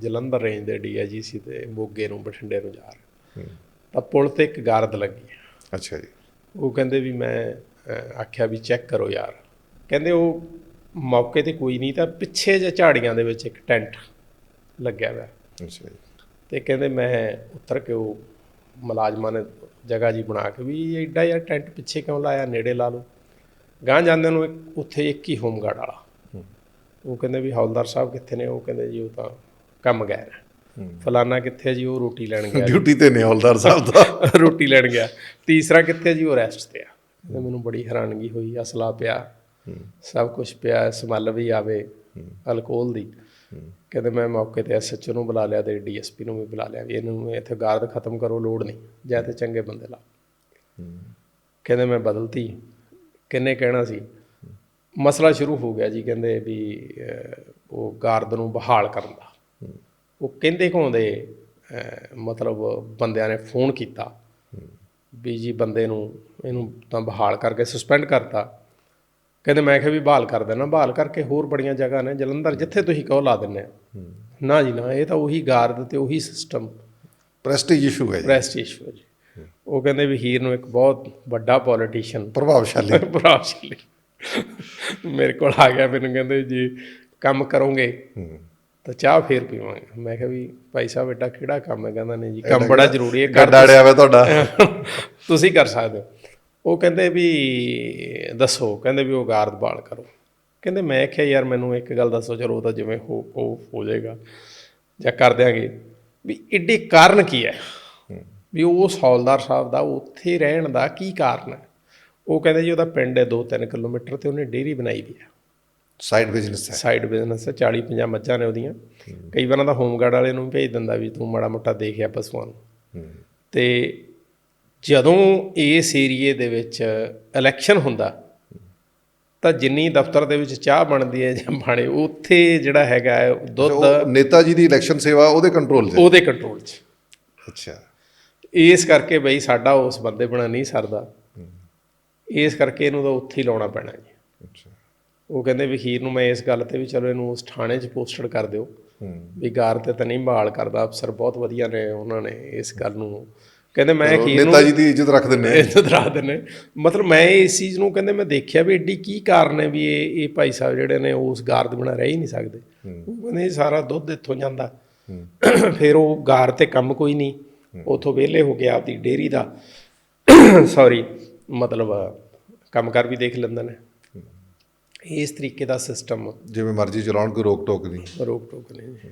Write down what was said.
Jalandhar range ਦੇ DIG ਸੀ ਤੇ ਮੋਗੇ ਨੂੰ ਬਠਿੰਡੇ ਨੂੰ ਜਾ ਰਹੇ ਤਾਂ ਪੁਲ ਤੇ ਇੱਕ ਗਾਰਦ ਲੱਗੀ ਅੱਛਾ ਜੀ। ਉਹ ਕਹਿੰਦੇ ਵੀ ਮੈਂ ਆਖਿਆ ਵੀ ਚੈੱਕ ਕਰੋ ਯਾਰ। ਕਹਿੰਦੇ ਉਹ ਮੌਕੇ ਤੇ ਕੋਈ ਨਹੀਂ ਤਾਂ ਪਿੱਛੇ ਜੇ ਝਾੜੀਆਂ ਦੇ ਵਿੱਚ ਇੱਕ ਟੈਂਟ ਲੱਗਿਆ ਹੋਇਆ। ਅੱਛਾ ਜੀ। ਤੇ ਕਹਿੰਦੇ ਮੈਂ ਉੱਤਰ ਕੇ ਉਹ ਮੁਲਾਜ਼ਮਾਂ ਨੇ ਜਗ੍ਹਾ ਜੀ ਬਣਾ ਕੇ ਵੀ ਐਡਾ ਯਾਰ ਟੈਂਟ ਪਿੱਛੇ ਕਿਉਂ ਲਾਇਆ ਨੇੜੇ ਲਾ ਲਓ। ਗਾਂ ਜਾਂਦੇ ਨੂੰ ਇੱਕ- ਉੱਥੇ ਇੱਕ ਹੀ ਹੋਮਗਾਰਡ ਵਾਲਾ। ਉਹ ਕਹਿੰਦੇ ਵੀ ਹੌਲਦਾਰ ਸਾਹਿਬ ਕਿੱਥੇ ਨੇ? ਉਹ ਕਹਿੰਦੇ ਜੀ ਉਹ ਤਾਂ ਕੰਮ ਗਏ ਫਲਾਨਾ ਕਿੱਥੇ ਜੀ ਉਹ ਰੋਟੀ ਲੈਣ ਗਿਆ ਡਿਊਟੀ ਤੇ ਨੇ ਹੌਲਦਾਰ ਸਾਹਿਬ ਦਾ। ਰੋਟੀ ਲੈਣ ਗਿਆ। ਤੀਸਰਾ ਕਿੱਥੇ ਜੀ ਉਹ ਰੈਸਟ ਤੇ ਆ। ਮੈਨੂੰ ਬੜੀ ਹੈਰਾਨਗੀ ਹੋਈ ਅਸਲਾ ਪਿਆ। ਸਭ ਕੁਝ ਪਿਆ ਸਮੈਲ ਵੀ ਆਵੇ ਅਲਕੋਹਲ ਦੀ। ਕਹਿੰਦੇ ਮੈਂ ਮੌਕੇ ਤੇ ਐਸਐਚਓ ਨੂੰ ਬੁਲਾ ਲਿਆ ਤੇ ਡੀਐਸਪੀ ਨੂੰ ਵੀ ਬੁਲਾ ਲਿਆ ਵੀ ਇਹਨੂੰ ਇੱਥੇ ਗਾਰਡ ਖਤਮ ਕਰੋ ਲੋੜ ਨਹੀਂ। ਜਾਂ ਤੇ ਚੰਗੇ ਬੰਦੇ ਲਾ ਕਹਿੰਦੇ ਮੈਂ ਬਦਲਤੀ। ਕਿੰਨੇ ਕਹਿਣਾ ਸੀ। ਮਸਲਾ ਸ਼ੁਰੂ ਹੋ ਗਿਆ ਜੀ ਕਹਿੰਦੇ ਵੀ ਉਹ ਗਾਰਡ ਨੂੰ ਬਹਾਲ ਕਰਨ ਦਾ। ਉਹ ਕਹਿੰਦੇ ਘੋਂਦੇ ਮਤਲਬ ਬੰਦਿਆਂ ਨੇ ਫੋਨ ਕੀਤਾ ਵੀ ਜੀ ਬੰਦੇ ਨੂੰ ਇਹਨੂੰ ਤਾਂ ਬਹਾਲ ਕਰਕੇ ਸਸਪੈਂਡ ਕਰਤਾ। ਕਹਿੰਦੇ ਮੈਂ ਕਿਹਾ ਵੀ ਬਹਾਲ ਕਰ ਦੇਣਾ ਬਹਾਲ ਕਰਕੇ ਹੋਰ ਬੜੀਆਂ ਜਗ੍ਹਾ ਨੇ ਜਲੰਧਰ ਜਿੱਥੇ ਤੁਸੀਂ ਕਹੋ ਲਾ ਦਿੰਨੇ ਆ। ਨਾ ਜੀ ਨਾ ਇਹ ਤਾਂ ਉਹੀ ਗਾਰਡ ਤੇ ਉਹੀ ਸਿਸਟਮ ਪ੍ਰੈਸਟੀਜ ਇਸ਼ੂ ਹੈ ਜੀ। ਪ੍ਰੈਸਟ ਇਸ਼ੂ ਹੈ ਜੀ। ਉਹ ਕਹਿੰਦੇ ਵੀ ਹੀਰ ਨੂੰ ਇੱਕ ਬਹੁਤ ਵੱਡਾ ਪੋਲੀਟੀਸ਼ੀਅਨ ਪ੍ਰਭਾਵਸ਼ਾਲੀ। ਪ੍ਰਭਾਵਸ਼ਾਲੀ। ਮੇਰੇ ਕੋਲ ਆ ਗਿਆ ਮੈਨੂੰ ਕਹਿੰਦੇ ਜੀ ਕੰਮ ਕਰੋਗੇ। ਤਾਂ ਚਾਹ ਫੇਰ ਪੀਵਾਂਗੇ। ਮੈਂ ਕਿਹਾ ਵੀ ਭਾਈ ਸਾਹਿਬ ਐਡਾ ਕਿਹੜਾ ਕੰਮ ਹੈ? ਕਹਿੰਦਾ ਨਹੀਂ ਜੀ ਕੰਮ ਬੜਾ ਜ਼ਰੂਰੀ ਹੈ। ਕਰ ਗੱਡਾ ਅੜਿਆ ਹੋਇਆ ਤੁਹਾਡਾ। ਤੁਸੀਂ ਕਰ ਸਕਦੇ ਹੋ। ਉਹ ਕਹਿੰਦੇ ਵੀ ਦੱਸੋ। ਕਹਿੰਦੇ ਵੀ ਉਹ ਗਾਰਦ ਬਾਲ ਕਰੋ। ਕਹਿੰਦੇ ਮੈਂ ਕਿਹਾ ਯਾਰ ਮੈਨੂੰ ਇੱਕ ਗੱਲ ਦੱਸੋ। ਚਲੋ ਉਹ ਤਾਂ ਜਿਵੇਂ ਹੋ ਉਹ ਹੋ ਜਾਏਗਾ। ਜਾਂ ਕਰ ਦਿਆਂਗੇ। ਵੀ ਏਡੇ ਕਾਰਨ ਕੀ ਹੈ? ਵੀ ਉਸ ਹੌਲਦਾਰ ਸਾਹਿਬ ਦਾ ਉੱਥੇ ਰਹਿਣ ਦਾ ਕੀ ਕਾਰਨ ਹੈ? ਉਹ ਕਹਿੰਦੇ ਜੀ ਉਹਦਾ ਪਿੰਡ ਹੈ 2-3 ਕਿਲੋਮੀਟਰ ਤੇ ਉਹਨੇ ਡੇਅਰੀ ਬਣਾਈ ਵੀ ਹੈ। ਸਾਈਡ ਬਿਜ਼ਨਸ ਹੈ। ਸਾਈਡ ਬਿਜ਼ਨਸ ਹੈ 40-50 ਮੱਝਾਂ ਨੇ ਉਹਦੀਆਂ। ਕਈ ਵਾਰਾਂ ਤਾਂ ਹੋਮਗਾਰਡ ਵਾਲੇ ਨੂੰ ਭੇਜ ਦਿੰਦਾ ਵੀ ਤੂੰ ਮਾੜਾ ਮੋਟਾ ਦੇਖਿਆ ਪਸ਼ੂਆਂ ਨੂੰ। ਤੇ ਜਦੋਂ ਇਸ ਏਰੀਏ ਦੇ ਵਿੱਚ ਇਲੈਕਸ਼ਨ ਹੁੰਦਾ ਤਾਂ ਜਿੰਨੀ ਦਫ਼ਤਰ ਦੇ ਵਿੱਚ ਚਾਹ ਬਣਦੀ ਹੈ ਜਾਂ ਬਾਣੇ ਉੱਥੇ ਜਿਹੜਾ ਹੈਗਾ ਦੁੱਧ ਨੇਤਾ ਜੀ ਦੀ ਇਲੈਕਸ਼ਨ ਸੇਵਾ ਉਹਦੇ ਕੰਟਰੋਲ 'ਚ ਉਹਦੇ ਕੰਟਰੋਲ 'ਚ। ਅੱਛਾ। ਇਸ ਕਰਕੇ ਬਈ ਸਾਡਾ ਉਸ ਬੰਦੇ ਬਣਾ ਨਹੀਂ ਸਰਦਾ। ਇਸ ਕਰਕੇ ਇਹਨੂੰ ਤਾਂ ਉੱਥੇ ਹੀ ਲਾਉਣਾ ਪੈਣਾ ਜੀ। ਅੱਛਾ। ਉਹ ਕਹਿੰਦੇ ਵਕੀਲ ਨੂੰ ਮੈਂ ਇਸ ਗੱਲ ਤੇ ਵੀ ਚਲੋ ਇਹਨੂੰ ਉਸ ਥਾਣੇ 'ਚ ਪੋਸਟਡ ਕਰ ਦਿਓ। ਵੀ ਗਾਰ ਤੇ ਤਾਂ ਨਹੀਂ ਬਹਾਲ ਕਰਦਾ ਅਫਸਰ ਬਹੁਤ ਵਧੀਆ ਨੇ ਉਹਨਾਂ ਨੇ ਇਸ ਗੱਲ ਨੂੰ। ਕਹਿੰਦੇ ਮੈਂ ਅਖੀਰ ਨੂੰ ਨੇਤਾ ਜੀ ਦੀ ਇੱਜ਼ਤ ਰੱਖ ਦਿੰਨੇ। ਇੱਜ਼ਤ ਰੱਖ ਦਿੰਦੇ ਮਤਲਬ ਮੈਂ ਇਸ ਚੀਜ਼ ਨੂੰ ਕਹਿੰਦੇ ਮੈਂ ਦੇਖਿਆ ਵੀ ਐਡੀ ਕੀ ਕਾਰਨ ਹੈ ਵੀ ਇਹ ਇਹ ਭਾਈ ਸਾਹਿਬ ਜਿਹੜੇ ਨੇ ਉਸ ਗਾਰ ਦੇ ਬਿਨਾਂ ਰਹਿ ਹੀ ਨਹੀਂ ਸਕਦੇ। ਉਹ ਕਹਿੰਦੇ ਸਾਰਾ ਦੁੱਧ ਇੱਥੋਂ ਜਾਂਦਾ। ਫਿਰ ਉਹ ਗਾਰ ਤੇ ਕੰਮ ਕੋਈ ਨਹੀਂ। ਉਥੋਂ ਵਿਹਲੇ ਹੋ ਗਿਆ ਆਪਦੀ ਡੇਰੀ ਦਾ ਸੌਰੀ ਮਤਲਬ ਕੰਮ ਕਰ ਵੀ ਦੇਖ ਲੈਂਦੇ ਨੇ। ਇਸ ਤਰੀਕੇ ਦਾ ਸਿਸਟਮ ਜਿਵੇਂ ਮਰਜ਼ੀ ਚਲਾਉਣ ਕੋਈ ਰੋਕ ਟੋਕ ਨਹੀਂ। ਰੋਕ ਟੋਕ ਨਹੀਂ। ਜੀ